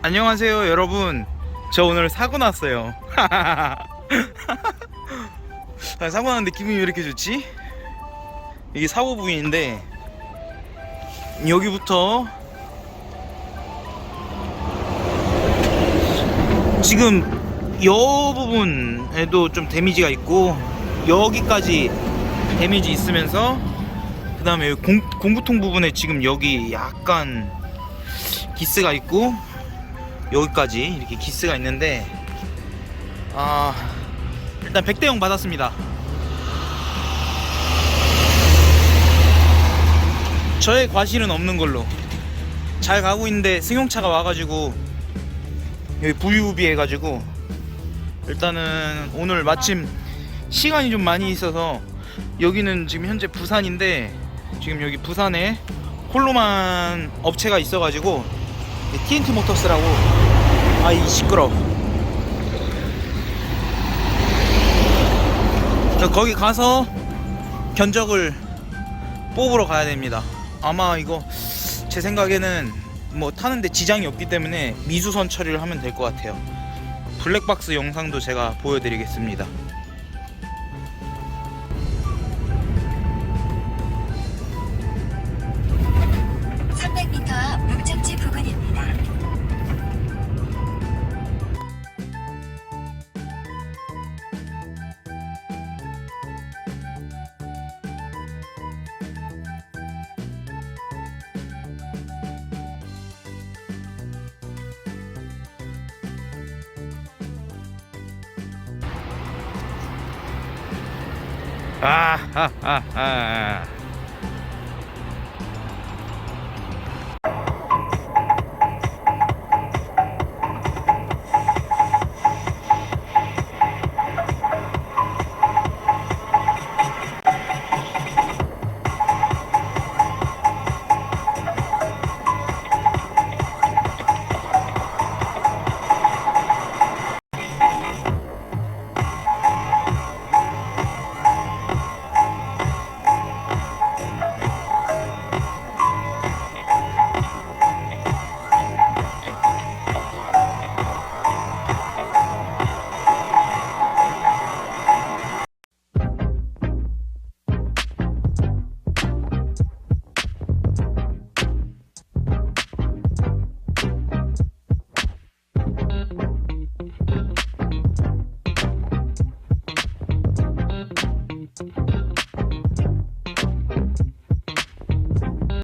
안녕하세요 여러분 저 오늘 사고 났어요 아, 사고 났는데 기분이 왜 이렇게 좋지? 이게 사고 부위인데 여기부터 지금 여 부분에도 좀 데미지가 있고 여기까지 데미지 있으면서 그 다음에 공, 공구통 부분에 지금 여기 약간 기스가 있고 여기까지 이렇게 기스가 있는데 아 일단 100대 0 받았습니다. 저의 과실은 없는 걸로 잘 가고 있는데 승용차가 와가지고 여기 부유비 해가지고 일단은 오늘 마침 시간이 좀 많이 있어서 여기는 지금 현재 부산인데 지금 여기 부산에 홀로만 업체가 있어가지고 TNT 모터스라고. 아 이 시끄러 거기 가서 견적을 뽑으러 가야 됩니다. 아마 이거 제 생각에는 뭐 타는데 지장이 없기 때문에 미수선 처리를 하면 될 것 같아요. 블랙박스 영상도 제가 보여드리겠습니다 아하하하